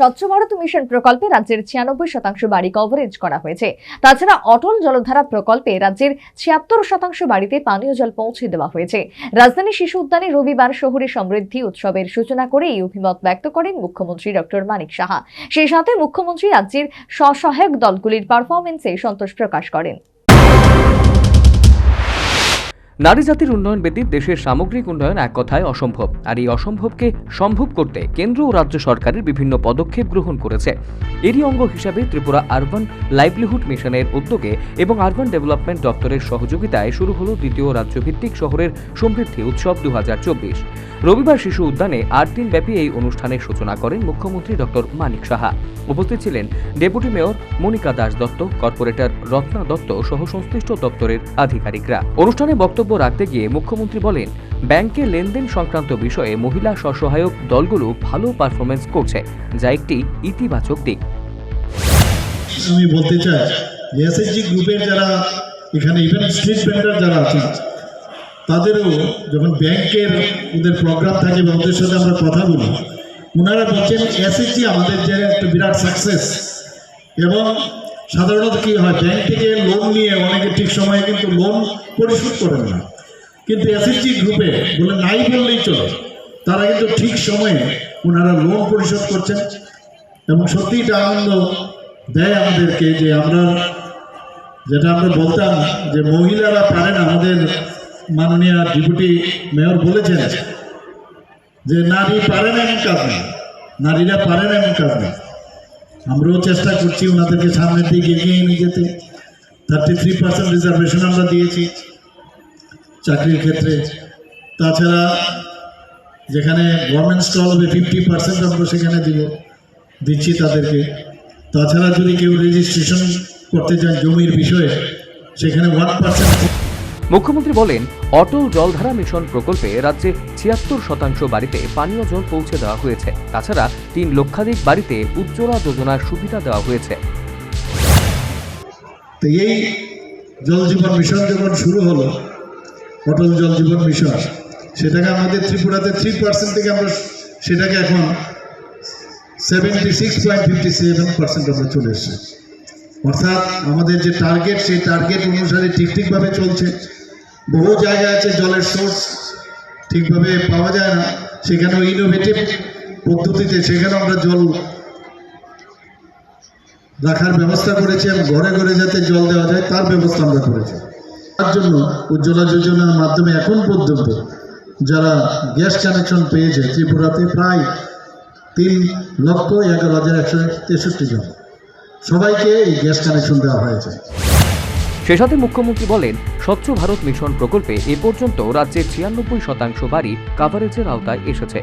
স্বচ্ছ ভারত মিশন প্রকল্পে রাজ্যের ছিয়ানব্বই শতাংশ বাড়ি কভারেজ করা হয়েছে। তাছাড়া অটল জলধারা প্রকল্পে রাজ্যের ছিয়াত্তর শতাংশ বাড়িতে পানীয় জল পৌঁছে দেওয়া হয়েছে। রাজধানী শিশু উদ্যানে রবিবার শহরে সমৃদ্ধি উৎসবের সূচনা করে এই অভিমত ব্যক্ত করেন মুখ্যমন্ত্রী ডক্টর মানিক সাহা। সেই সাথে মুখ্যমন্ত্রী রাজ্যের স্বসহায়ক দলগুলির পারফরমেন্সে সন্তোষ প্রকাশ করেন। নারী জাতির উন্নয়ন ব্যতীত দেশের সামগ্রিক উন্নয়ন এক কথায় অসম্ভব। আর এই অসম্ভবকে সম্ভব করতে কেন্দ্র ও রাজ্য সরকারের বিভিন্ন পদক্ষেপ গ্রহণ করেছে। এরই অঙ্গ হিসাবে ত্রিপুরা আরবান লাইভলিহুড মিশনের উদ্যোগে এবং আরবান ডেভেলপমেন্ট দপ্তরের সহযোগিতায় শুরু হলো দ্বিতীয় রাজ্যভিত্তিক শহরের সমৃদ্ধি উৎসব দু হাজার চব্বিশ। রবিবার শিশু উদ্যানে আট দিন ব্যাপী এই অনুষ্ঠানের সূচনা করেন মুখ্যমন্ত্রী ডক্টর মানিক সাহা। উপস্থিত ছিলেন deputy mayor Monika Das Dutta, corporator Ratna Dutta সহ সংশ্লিষ্ট দপ্তরের আধিকারিকরা। অনুষ্ঠানে বক্তব্য রাখতে গিয়ে মুখ্যমন্ত্রী বলেন, ব্যাংকে লেনদেন সংক্রান্ত বিষয়ে মহিলা স্বসহায়ক দলগুলো ভালো পারফরমেন্স করছে, যা একটি ইতিবাচক দিক। আমি বলতে চাই, এসএসজি গ্রুপের যারা, এখানে ইভেন স্ট্রিট ভেন্ডার যারা আছেন তাদেরও যখন ব্যাংকের ওদের প্রোগ্রাম থাকে বা ওদের সাথে আমরা কথা বলি ওনারা বলছেন এসএসজি আমাদের যে একটা বিরাট সাকসেস এবং সাধারণত কী হয়, ব্যাংক থেকে লোন নিয়ে অনেকে ঠিক সময়ে কিন্তু লোন পরিশোধ করেন না। কিন্তু এসএসজি গ্রুপে বলে, নাই বললেই চলে। তারা কিন্তু ঠিক সময়ে ওনারা লোন পরিশোধ করছেন এবং সত্যি এটা আনন্দ দেয় আমাদেরকে যে আমরা, যেটা আমরা বলতাম যে মহিলারা পারেন আমাদের মাননীয় ডেপুটি মেয়র বলেছেন যে নারী পারেন এমন কাজ নেই। নারীরা পারেন এমন কাজ নেই। আমরাও চেষ্টা করছি ওনাদেরকে সামনের দিকে এগিয়ে নিয়ে যেতে। থার্টি থ্রি পার্সেন্ট রিজার্ভেশন আমরা দিয়েছি চাকরির ক্ষেত্রে। তাছাড়া যেখানে গভর্নমেন্ট স্টল হবে ফিফটি পার্সেন্ট আমরা সেখানে দিব, দিচ্ছি তাদেরকে। তাছাড়া যদি কেউ রেজিস্ট্রেশন করতে চান জমির বিষয়ে, সেখানে ওয়ান পার্সেন্ট মুখ্যমন্ত্রী বলেন, অটল জলধারা মিশন প্রকল্পে রাজ্যে ছিয়াত্তর শতাংশ বাড়িতে পানীয় জল পৌঁছে দেওয়া হয়েছে। তাছাড়া তিন লক্ষাধিক বাড়িতে উজ্জ্বলা যোজনার সুবিধা দেওয়া হয়েছে। এই জল জীবন মিশন যখন শুরু হলো, অটল জল জীবন মিশন, সেটাকে আমাদের ত্রিপুরাতে থ্রি পার্সেন্ট থেকে আমরা সেটাকে এখন seventy six point fifty seven percent আমরা চলে এসেছি। অর্থাৎ আমাদের যে টার্গেট সেই টার্গেট অনুসারে ঠিক ঠিকভাবে চলছে। বহু জায়গা আছে জলের সোর্স ঠিকভাবে পাওয়া যায় না, সেখানেও ইনোভেটিভ পদ্ধতিতে সেখানে আমরা জল রাখার ব্যবস্থা করেছি এবং ঘরে ঘরে যাতে জল দেওয়া যায়, তার ব্যবস্থা আমরা করেছি। তার জন্য উজ্জ্বলা যোজনার মাধ্যমে এখন পর্যন্ত যারা গ্যাস কানেকশন পেয়েছে, ত্রিপুরাতে প্রায় তিন লক্ষ এগারো হাজার একশো তেষট্টি জন। সবাইকে এই গ্যাস কানেকশন দেওয়া হয়েছে। সে সাথে মুখ্যমন্ত্রী বলেন স্বচ্ছ ভারত মিশন প্রকল্পে এ পর্যন্ত রাজ্যের ছিয়ানব্বই শতাংশ বাড়ি কাভারেজের আওতায় এসেছে।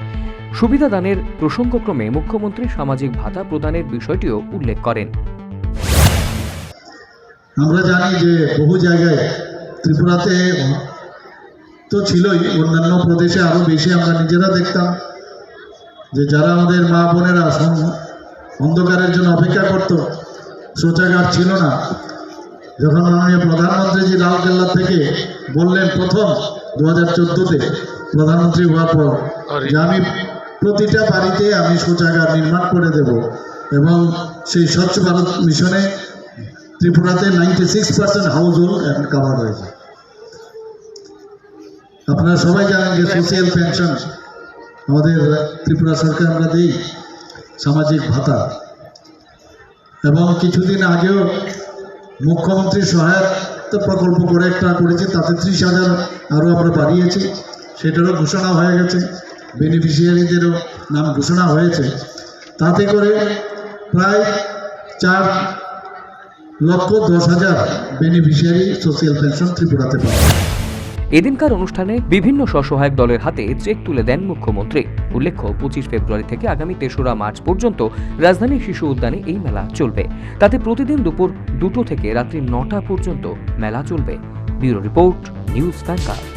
সুবিধা দানের প্রসঙ্গক্রমে মুখ্যমন্ত্রী সামাজিক ভাতা প্রদানের বিষয়টিও উল্লেখ করেন। আমরা জানি যে বহু জায়গায় ত্রিপুরাতে তো ছিলই, অন্যান্য প্রদেশে আরও বেশি আমরা নিজেরা দেখতাম যে যারা আমাদের মা বোনেরা অন্ধকারের জন্য অপেক্ষা করত, শৌচাগার ছিল না। যখন মাননীয় প্রধানমন্ত্রীজি লালকেল্লা থেকে বললেন প্রথম দু হাজার চোদ্দোতে প্রধানমন্ত্রী হওয়ার পর যে আমি প্রতিটা বাড়িতে আমি শৌচাগার নির্মাণ করে দেব এবং সেই স্বচ্ছ ভারত মিশনে ত্রিপুরাতে ninety six percent house hold cover হয়েছে। আপনারা সবাই জানেন যে সোশিয়াল পেনশন আমাদের ত্রিপুরা সরকার আমরা দিই সামাজিক ভাতা। এবং কিছুদিন আগেও মুখ্যমন্ত্রী সহায়তা প্রকল্প করে একটা করেছে, তাতে ত্রিশ হাজার আরও আমরা বাড়িয়েছি। সেটারও ঘোষণা হয়ে গেছে। বেনিফিশিয়ারিদেরও নাম ঘোষণা হয়েছে। তাতে করে প্রায় চার লক্ষ দশ হাজার বেনিফিশিয়ারি সোশ্যাল পেনশন ত্রিপুরাতে পাবে। এদিনকার অনুষ্ঠানে বিভিন্ন স্বসহায়ক দলের হাতে চেক তুলে দেন মুখ্যমন্ত্রী। উল্লেখ্য, পঁচিশ ফেব্রুয়ারি থেকে আগামী তেসরা মার্চ পর্যন্ত রাজধানী শিশু উদ্যানে এই মেলা চলবে। তাতে প্রতিদিন দুপুর দুটো থেকে রাত্রি নটা পর্যন্ত মেলা চলবে। ব্যুরো রিপোর্ট, নিউজ ব্যাংকার